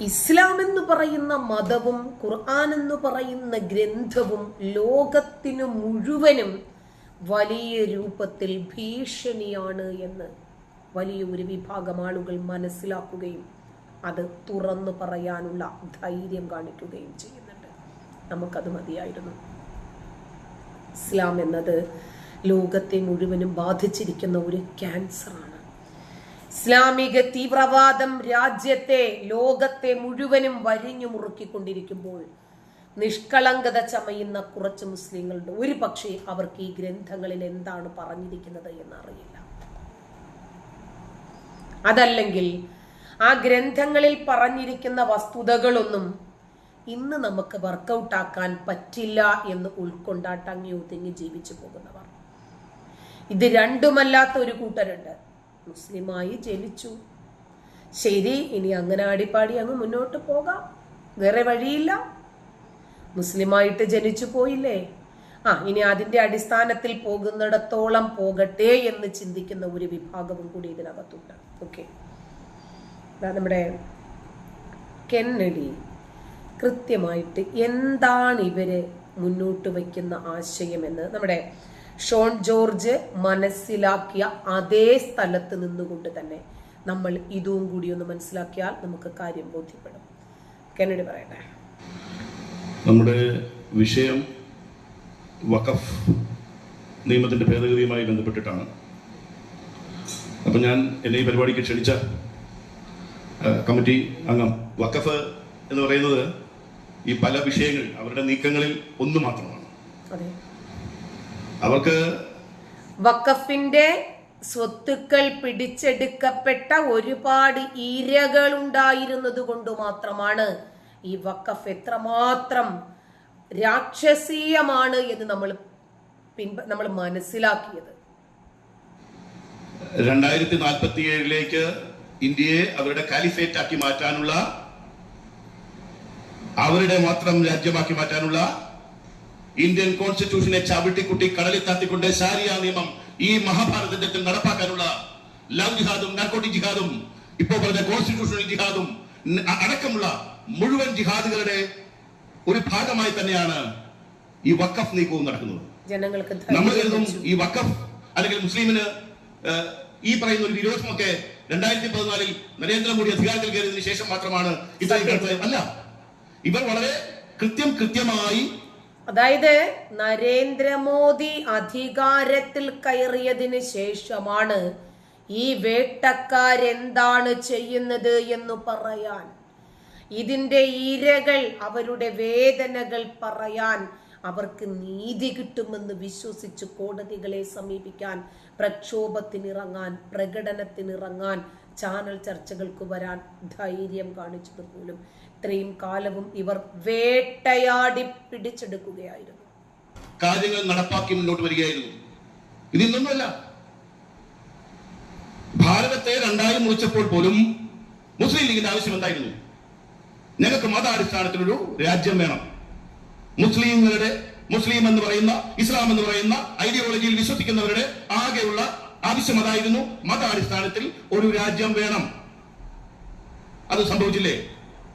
ഇസ്ലാം എന്ന് പറയുന്ന മതവും ഖുർആൻ എന്ന് പറയുന്ന ഗ്രന്ഥവും ലോകത്തിനു മുഴുവനും വലിയ രൂപത്തിൽ ഭീഷണിയാണ് എന്ന് വലിയ ഒരു വിഭാഗം ആളുകൾ മനസ്സിലാക്കുകയും അത് തുറന്നു പറയാനുള്ള ധൈര്യം കാണിക്കുകയും ചെയ്യുന്നുണ്ട്. നമുക്കത് മതിയായിരുന്നു. ഇസ്ലാം എന്നത് ലോകത്തെ മുഴുവനും ബാധിച്ചിരിക്കുന്ന ഒരു ക്യാൻസറാണ്. ഇസ്ലാമിക തീവ്രവാദം രാജ്യത്തെ ലോകത്തെ മുഴുവനും വരിഞ്ഞു മുറുക്കിക്കൊണ്ടിരിക്കുമ്പോൾ നിഷ്കളങ്കത ചമയുന്ന കുറച്ച് മുസ്ലിങ്ങളുണ്ട്. ഒരു പക്ഷേ അവർക്ക് ഈ ഗ്രന്ഥങ്ങളിൽ എന്താണ് പറഞ്ഞിരിക്കുന്നത് എന്നറിയില്ല. അതല്ലെങ്കിൽ ആ ഗ്രന്ഥങ്ങളിൽ പറഞ്ഞിരിക്കുന്ന വസ്തുതകളൊന്നും ഇന്ന് നമുക്ക് വർക്കൗട്ട് ആക്കാൻ പറ്റില്ല എന്ന് ഉൾക്കൊണ്ടാട്ടങ്ങി ഒതുങ്ങി ജീവിച്ചു പോകുന്നവർ. ഇത് രണ്ടുമല്ലാത്ത ഒരു കൂട്ടരുണ്ട്. മുസ്ലിമായി ജനിച്ചു. ശരി ഇനി അങ്ങനെ ആടിപ്പാടി അങ്ങ് മുന്നോട്ട് പോകാം. വേറെ വഴിയില്ല. മുസ്ലിമായിട്ട് ജനിച്ചു പോയില്ലേ? ആ ഇനി അതിന്റെ അടിസ്ഥാനത്തിൽ പോകുന്നിടത്തോളം പോകട്ടെ എന്ന് ചിന്തിക്കുന്ന ഒരു വിഭാഗവും കൂടി ഇതിനകത്തുണ്ട്. ഓക്കെ. നമ്മുടെ കെന്നഡി. കൃത്യമായിട്ട് എന്താണ് ഇവർ മുന്നോട്ട് വയ്ക്കുന്ന ആശയം എന്ന് നമ്മുടെ ഷോൺ ജോർജ് മനസ്സിലാക്കിയ അതേ സ്ഥലത്ത് നിന്നുകൊണ്ട് തന്നെ നമ്മൾ ഇതും കൂടി ഒന്ന് മനസ്സിലാക്കിയാൽ നമുക്ക് കാര്യം ബോധ്യപ്പെടും. കെന്നഡി പറയട്ടെ. നമ്മുടെ വിഷയം വഖഫ് നിയമത്തിന്റെ ഭേദഗതിയുമായി ബന്ധപ്പെട്ടിട്ടാണ്. അപ്പം ഞാൻ എന്നെ ഈ പരിപാടിക്ക് ക്ഷണിച്ച കമ്മിറ്റി അംഗം വഖഫ് എന്ന് പറയുന്നത് ഈ പല വിഷയങ്ങൾ അവരുടെ നീക്കങ്ങളിൽ ഒന്ന് മാത്രമാണ്. അവർക്ക് വഖഫിന്റെ സ്വത്തുക്കൾ പിടിച്ചെടുക്കപ്പെട്ട ഒരുപാട് ഇരകൾ ഉണ്ടായിരുന്നത് കൊണ്ട് മാത്രമാണ് ഈ വഖഫ് എത്രമാത്രം രാക്ഷസീയമാണ് എന്ന് നമ്മൾ പിൻപ നമ്മൾ മനസ്സിലാക്കിയത്. രണ്ടായിരത്തി നാൽപ്പത്തി ഏഴിലേക്ക് ഇന്ത്യയെ അവരുടെ കാലിഫേറ്റ് ആക്കി മാറ്റാനുള്ള അവരുടെ മാത്രം രാജ്യമാക്കി മാറ്റാനുള്ള ഇന്ത്യൻ കോൺസ്റ്റിറ്റ്യൂഷനെ ചവിട്ടിക്കുട്ടി കടലിൽ താത്തിക്കൊണ്ട് ശാരിയ നിയമം ഈ മഹാഭാരതത്തിൽ നടപ്പാക്കാനുള്ള ലവ് ജിഹാദും നാർക്കോട്ടിക് ജിഹാദും ഇപ്പോ പറഞ്ഞ കോൺസ്റ്റിറ്റ്യൂഷണൽ ജിഹാദും അടക്കമുള്ള മുഴുവൻ ജിഹാദുകളുടെ ഒരു ഭാഗമായി തന്നെയാണ് ഈ വക്കഫ് നീക്കവും നടക്കുന്നത്. നമ്മൾ കരുതും ഈ വക്കഫ് അല്ലെങ്കിൽ മുസ്ലിമിന് ഈ പറയുന്ന ഒരു വിരോധമൊക്കെ രണ്ടായിരത്തി പതിനാലിൽ നരേന്ദ്രമോദി അധികാരത്തിൽ കയറിയതിനു ശേഷം മാത്രമാണ് ഇത്രയും അല്ല ഇവർ വളരെ കൃത്യം കൃത്യമായി അതായത് നരേന്ദ്രമോദി അധികാരത്തിൽ കയറിയതിന് ശേഷമാണ് ഈ വേട്ടക്കാരെന്താണ് ചെയ്യുന്നത് എന്ന് പറയാൻ ഇതിന്റെ ഇരകൾ അവരുടെ വേദനകൾ പറയാൻ അവർക്ക് നീതി കിട്ടുമെന്ന് വിശ്വസിച്ച് കോടതികളെ സമീപിക്കാൻ പ്രക്ഷോഭത്തിനിറങ്ങാൻ പ്രകടനത്തിനിറങ്ങാൻ ചാനൽ ചർച്ചകൾക്ക് വരാൻ ധൈര്യം കാണിച്ചത് പോലും ഇത്രയും കാലവും ഇവർ വേട്ടയാടി പിടിച്ചെടുക്കുകയായിരുന്നു. കാര്യങ്ങൾ നടപ്പാക്കി മുന്നോട്ട് വരികയായിരുന്നു. ഇതിന്നൊന്നുമല്ല ഭാരതത്തെ രണ്ടായി മുറിച്ചപ്പോൾ പോലും മുസ്ലിം ലീഗിന്റെ ആവശ്യം എന്തായിരുന്നു? ഞങ്ങൾക്ക് മതാടിസ്ഥാനത്തിലൊരു രാജ്യം വേണം. മുസ്ലിങ്ങളുടെ മുസ്ലിം എന്ന് പറയുന്ന ഇസ്ലാം എന്ന് പറയുന്ന ഐഡിയോളജിയിൽ വിശ്വസിക്കുന്നവരുടെ ആകെയുള്ള ആവശ്യം അതായിരുന്നു മതാടിസ്ഥാനത്തിൽ ഒരു രാജ്യം വേണം. അത് സംഭവിച്ചില്ലേ?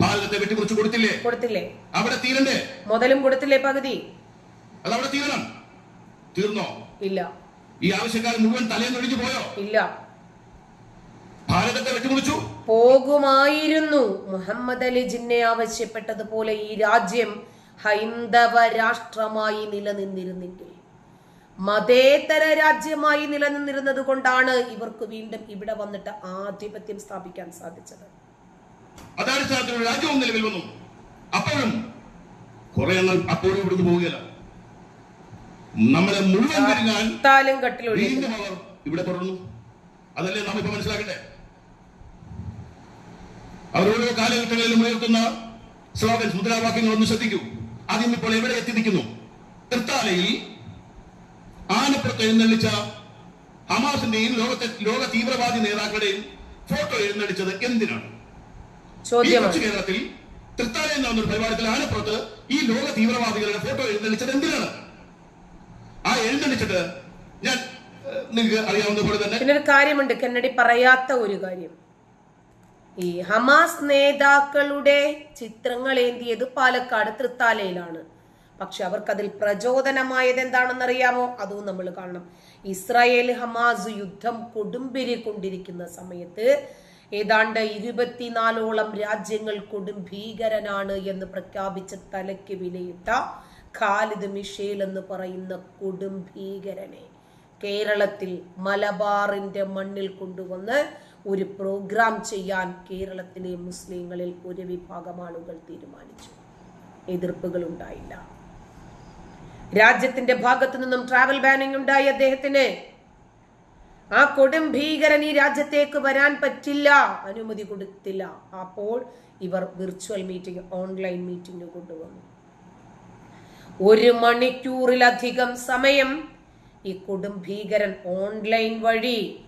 ഭാരതത്തെ വെട്ടിമുറിച്ചു കൊടുത്തില്ലേ? കൊടുത്തില്ലേ. അവിടെ തീരണ്ടേ? മുതലും കൊടുത്തില്ലേ പകുതി? അത് അവിടെ തീരണം. തീർന്നോ? ഇല്ല. ഈ ആവശ്യക്കാർ മുഴുവൻ തലേന്നൊഴിഞ്ഞു പോയോ? ഇല്ല. ഭാരതത്തെ വെട്ടിമുറിച്ചു? പോകുമായിരുന്നു. മുഹമ്മദ് അലി ജിന്നെ ആവശ്യപ്പെട്ടതുപോലെ ഈ രാജ്യം ഹൈന്ദവ രാഷ്ട്രമായി നിലനിന്നിരുന്നെങ്കിൽ. മതേതര രാജ്യമായി നിലനിന്നിരുന്നത് കൊണ്ടാണ് ഇവർക്ക് വീണ്ടും ഇവിടെ വന്നിട്ട് ആധിപത്യം സ്ഥാപിക്കാൻ സാധിച്ചത്. അതാടിസ്ഥാനത്തിൽ ഒരു രാജ്യവും നിലവിൽ വന്നു. അപ്പോഴും കുറെ അപ്പോഴും ഇവിടുന്ന് പോവുകയില്ല. നമ്മളെ മുഴുവൻ വീണ്ടും അവർ ഇവിടെ തുടർന്നു. അതല്ലേ നാം ഇപ്പൊ മനസ്സിലാക്കട്ടെ അവർ ഓരോ കാലഘട്ടങ്ങളിലും ഉയർത്തുന്ന സ്ലോഗൻസ് മുദ്രാവാക്യങ്ങൾ ഒന്ന് ശ്രദ്ധിക്കൂ. ആദ്യം ഇപ്പോൾ എവിടെ എത്തി നിൽക്കുന്നു തൃത്താലയിൽ ആനപ്പുറത്ത് എഴുന്നള്ളിച്ച ഹമാസിന്റെയും ലോകത്തെ ലോക തീവ്രവാദി നേതാക്കളുടെയും ഫോട്ടോ എഴുന്നള്ളിച്ചത് എന്തിനാണ്? ഈ കൊച്ചു കേരളത്തിൽ തൃത്താല എന്ന ഒരു പരിപാടിയിൽ ആനപ്പുറത്ത് ഈ ലോക തീവ്രവാദികളുടെ ഫോട്ടോ എഴുന്നള്ളിച്ചത് എന്തിനാണ്? ആ എഴുന്നള്ളിച്ചിട്ട് ഞാൻ നിങ്ങൾക്ക് അറിയാവുന്ന പോലെ തന്നെ പിന്നെ ഒരു കാര്യമുണ്ട് കന്നഡി പറയാത്ത ഒരു കാര്യം. ഈ ഹമാസ് നേതാക്കളുടെ ചിത്രങ്ങൾ ഏന്തിയത് പാലക്കാട് തൃത്താലയിലാണ്. പക്ഷെ അവർക്കതിൽ പ്രചോദനമായത് എന്താണെന്നറിയാമോ അതും നമ്മൾ കാണണം. ഇസ്രായേൽ ഹമാസ് യുദ്ധം കൊടുമ്പിരി കൊണ്ടിരിക്കുന്ന സമയത്ത് ഏതാണ്ട് ഇരുപത്തിനാലോളം രാജ്യങ്ങൾ കൊടും ഭീകരനാണ് എന്ന് പ്രഖ്യാപിച്ച തലയ്ക്ക് വിലയിട്ട ഖാലിദ് മിഷേൽ എന്ന് പറയുന്ന കൊടും ഭീകരനെ കേരളത്തിൽ മലബാറിന്റെ മണ്ണിൽ കൊണ്ടുവന്ന് ഒരു പ്രോഗ്രാം ചെയ്യാൻ കേരളത്തിലെ മുസ്ലിങ്ങളിൽ ഒരു വിഭാഗം ആളുകൾ തീരുമാനിച്ചു. എതിർപ്പുകൾ ഉണ്ടായില്ല രാജ്യത്തിന്റെ ഭാഗത്തു നിന്നും ട്രാവൽ ബാനിങ് ഉണ്ടായി അദ്ദേഹത്തിന്. ആ കൊടും ഭീകരൻ ഈ രാജ്യത്തേക്ക് വരാൻ പറ്റില്ല. അനുമതി കൊടുത്തില്ല. അപ്പോൾ ഇവർ വിർച്വൽ മീറ്റിംഗ് ഓൺലൈൻ മീറ്റിംഗ് കൊണ്ടുവന്നു. ഒരു മണിക്കൂറിലധികം സമയം ഈ കൊടും ഭീകരൻ ഓൺലൈൻ വഴി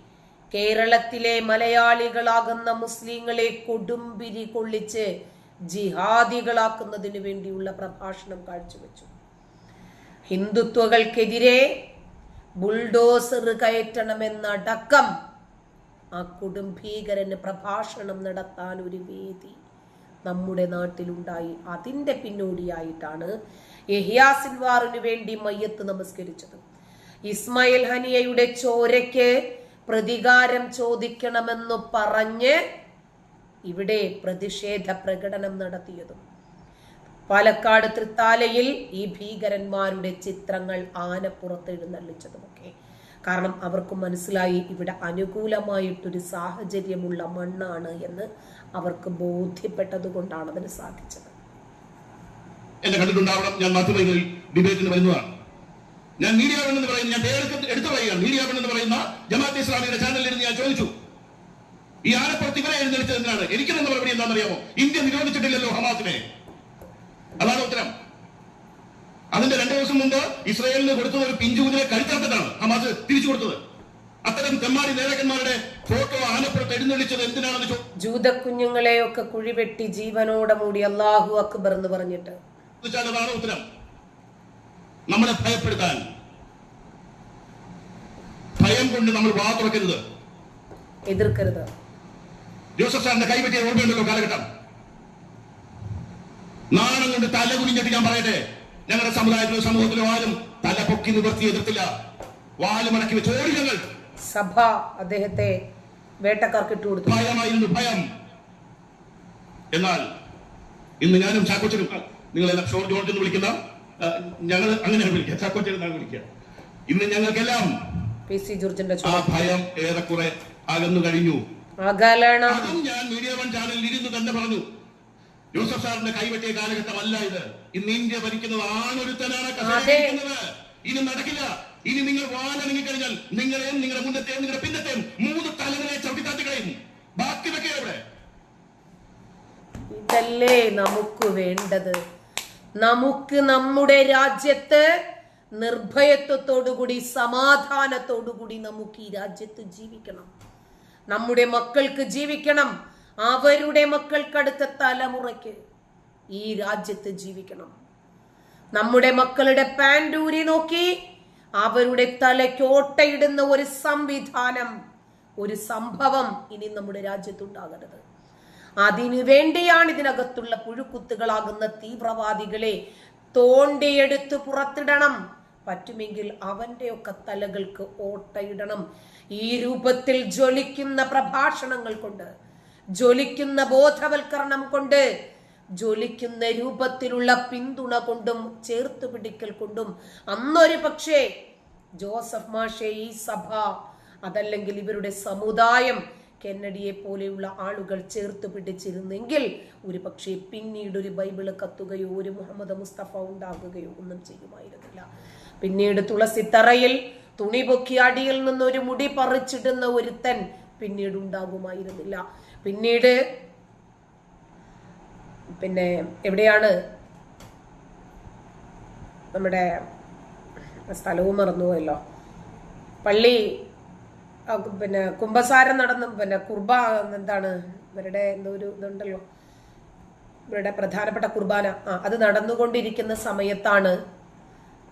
കേരളത്തിലെ മലയാളികളാകുന്ന മുസ്ലിങ്ങളെ കൊടുമ്പിരി കൊള്ളിച്ച് ജിഹാദികളാക്കുന്നതിന് വേണ്ടിയുള്ള പ്രഭാഷണം കാഴ്ചവെച്ചു. ഹിന്ദുത്വകൾക്കെതിരെ ബുൾഡോസർ കയറ്റണമെന്നടക്കം ആ കൊടും ഭീകരന് പ്രഭാഷണം നടത്താൻ ഒരു വേദി നമ്മുടെ നാട്ടിലുണ്ടായി. അതിന്റെ പിന്നോടിയായിട്ടാണ് യഹിയാ സിൻവാറിന് വേണ്ടി മയ്യത്ത് നമസ്കരിച്ചത്. ഇസ്മായിൽ ഹനിയയുടെ ചോരയ്ക്ക് പ്രതികാരം ചോദിക്കണമെന്ന് പറഞ്ഞ് ഇവിടെ പ്രതിഷേധ പ്രകടനം നടത്തിയതും പാലക്കാട് തൃത്താലയിൽ ഈ ഭീകരന്മാരുടെ ചിത്രങ്ങൾ ആനപ്പുറത്ത് എഴുന്നള്ളിച്ചതുമൊക്കെ കാരണം അവർക്ക് മനസ്സിലായി ഇവിടെ അനുകൂലമായിട്ടൊരു സാഹചര്യമുള്ള മണ്ണാണ് എന്ന് അവർക്ക് ബോധ്യപ്പെട്ടത് കൊണ്ടാണ് അതിന് സാധിച്ചത്. എന്നെ കണ്ടിട്ടുണ്ടാവണം. ഞാൻ മാധ്യമങ്ങളിൽ ഡിബേറ്റിന് വരുന്നതാണ്. ഞാൻ മീഡിയ എന്ന് പറയുന്ന ഞാൻ എന്ന് പറയുന്ന ഇസ്ലാമിയുടെ ചാനലിൽ ഞാൻ ചോദിച്ചു. ഈ ആനപ്പുറത്ത് ഇവരെ എഴുന്നേറ്റത് എന്തിനാണ്? എനിക്ക് തന്ന മറുപടി എന്താണെന്നറിയാമോ? ഇന്ത്യ നിരോധിച്ചിട്ടില്ലല്ലോ ഹമാസിനെ. അതാണ് ഉത്തരം. അതിന്റെ രണ്ടു ദിവസം മുമ്പ് ഇസ്രായേലിന് കൊടുത്തത് ഒരു പിഞ്ചുകുതിരെ കഴുത്തറത്തിട്ടാണ് ഹമാസ് തിരിച്ചു കൊടുത്തത്. അത്തരം തെമ്മാടി നേതാക്കന്മാരുടെ ഫോട്ടോ ആനപ്പുറത്ത് എഴുന്നള്ളിച്ചത് എന്തിനാണെന്ന് ചോദിച്ചു ജൂതക്കുഞ്ഞുങ്ങളെയൊക്കെ കുഴിവെട്ടി ജീവനോടെ മൂടി അള്ളാഹു അക്ബർ എന്ന് പറഞ്ഞിട്ട്. അതാണ് ഉത്തരം. നമ്മളെ ഭയപ്പെടുത്താൻ. ഭയം കൊണ്ട് നമ്മൾ വാ തുറക്കരുത്. എതിർക്കരുത്. ജോസഫ് സാറിന്റെ കൈപറ്റിയ ഓർമ്മയുണ്ടല്ലോ കാലഘട്ടം. നാണം കൊണ്ട് തല കുനിഞ്ഞിട്ട് ഞാൻ പറയട്ടെ? ഞങ്ങളുടെ സമുദായത്തിലോ സമൂഹത്തിലോ ആരും തല പൊക്കി നിവർത്തി എതിർത്തില്ല. വാൽ മടക്കി വെച്ച് ഓടി ഞങ്ങൾ. സഭ അദ്ദേഹത്തെ വേട്ടക്കാർക്ക് ഇട്ടുകൊടുത്തു ഭയമായിരുന്നു ഭയം. എന്നാൽ ഇന്ന് ഞാനും ചാക്കോച്ചനും നിങ്ങൾ ഷോർ ജോർജ് എന്ന് വിളിക്കുന്ന ഞങ്ങൾ അങ്ങനെയാണ് വിളിക്കുക. ചാക്കോച്ചൻ എന്നാണ് വിളിക്കുക. ഇന്ന് ഞങ്ങൾക്കെല്ലാം പി സി ജോർജിന്റെ ആ ഭയം ഏറെക്കുറെ അകന്നു കഴിഞ്ഞു. അകലണം. ഞാൻ മീഡിയ വൺ ചാനലിൽ ഇരുന്ന് തന്നെ പറഞ്ഞു. ജോസഫ് സാറിന്റെ കൈവറ്റിയ കാലഘട്ടമല്ല ഇത്. ഇന്ന് ഇന്ത്യ ഭരിക്കുന്നത് ആണൊരുത്തനാണ് കസേരയിരിക്കുന്നത് ഇനി നടക്കില്ല. ഇനി നിങ്ങൾ വാനിറങ്ങിക്കഴിഞ്ഞാൽ കഴിഞ്ഞാൽ നിങ്ങളെയും നിങ്ങളുടെ മുന്നത്തെയും നിങ്ങളുടെ പിന്നത്തെയും മൂന്ന് തലങ്ങളെ ചവിട്ടിത്താത്തി കളയും ബാക്കി വെക്കുക ഇവിടെ ഇതല്ലേ നമുക്ക് വേണ്ടത്? നമുക്ക് നമ്മുടെ രാജ്യത്ത് നിർഭയത്വത്തോടുകൂടി സമാധാനത്തോടുകൂടി നമുക്ക് ഈ രാജ്യത്ത് ജീവിക്കണം. നമ്മുടെ മക്കൾക്ക് ജീവിക്കണം. അവരുടെ മക്കൾക്കടുത്ത തലമുറയ്ക്ക് ഈ രാജ്യത്ത് ജീവിക്കണം. നമ്മുടെ മക്കളുടെ പാൻഡൂരി നോക്കി അവരുടെ തലയ്ക്കോട്ടയിടുന്ന ഒരു സംവിധാനം ഒരു സംഭവം ഇനി നമ്മുടെ രാജ്യത്തുണ്ടാകരുത്. അതിനു വേണ്ടിയാണ് ഇതിനകത്തുള്ള പുഴുക്കുത്തുകളാകുന്ന തീവ്രവാദികളെ തോണ്ടിയെടുത്ത് പുറത്തിടണം. പറ്റുമെങ്കിൽ അവന്റെയൊക്കെ തലകൾക്ക് ഓട്ടയിടണം. ഈ രൂപത്തിൽ ജ്വലിക്കുന്ന പ്രഭാഷണങ്ങൾ കൊണ്ട് ജ്വലിക്കുന്ന ബോധവൽക്കരണം കൊണ്ട് ജ്വലിക്കുന്ന രൂപത്തിലുള്ള പിന്തുണ കൊണ്ടും ചേർത്ത് പിടിക്കൽ കൊണ്ടും അന്നൊരു പക്ഷേ ജോസഫ് മാഷെ ഈ സഭ അതല്ലെങ്കിൽ ഇവരുടെ സമുദായം കെന്നഡിയെ പോലെയുള്ള ആളുകൾ ചേർത്ത് പിടിച്ചിരുന്നെങ്കിൽ ഒരു പക്ഷേ പിന്നീട് ഒരു ബൈബിൾ കത്തുകയോ ഒരു മുഹമ്മദ് മുസ്തഫ ഉണ്ടാകുകയോ ഒന്നും ചെയ്യുമായിരുന്നില്ല. പിന്നീട് തുളസിത്തറയിൽ തുണി പൊക്കി അടിയിൽ നിന്നൊരു മുടി പറിച്ചിടുന്ന ഒരുത്തൻ പിന്നീട് ഉണ്ടാകുമായിരുന്നില്ല പിന്നീട് പിന്നെ എവിടെയാണ് നമ്മുടെ സ്ഥലവും മറന്നുപോയല്ലോ. പള്ളി പിന്നെ കുംഭസാരം നടന്നു പിന്നെ കുർബ എന്താണ് ഇവരുടെ എന്തോ ഒരു ഇതുണ്ടല്ലോ. ഇവരുടെ പ്രധാനപ്പെട്ട കുർബാന. ആ അത് നടന്നുകൊണ്ടിരിക്കുന്ന സമയത്താണ്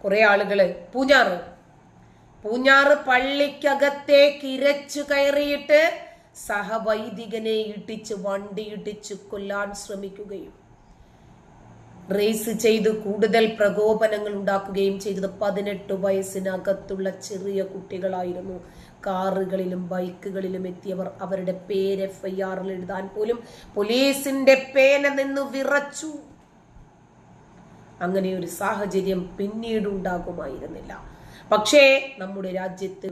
കുറേ ആളുകൾ പൂഞ്ഞാറ് പൂഞ്ഞാറ് പള്ളിക്കകത്തേക്ക് ഇരച്ചു കയറിയിട്ട് സഹവൈദികനെ ഇടിച്ച് വണ്ടി ഇടിച്ച് കൊല്ലാൻ ശ്രമിക്കുകയും റേസ് ചെയ്ത് കൂടുതൽ പ്രകോപനങ്ങൾ ഉണ്ടാക്കുകയും ചെയ്തത് പതിനെട്ട് വയസ്സിനകത്തുള്ള ചെറിയ കുട്ടികളായിരുന്നു. കാറുകളിലും ബൈക്കുകളിലും എത്തിയവർ അവരുടെ പേര് എഫ് ഐ ആറിൽ എഴുതാൻ പോലും പോലീസിന്റെ പേന നിന്ന് വിറച്ചു. അങ്ങനെ ഒരു സാഹചര്യം പിന്നീട് ഉണ്ടാകുമായിരുന്നില്ല. പക്ഷേ നമ്മുടെ രാജ്യത്ത്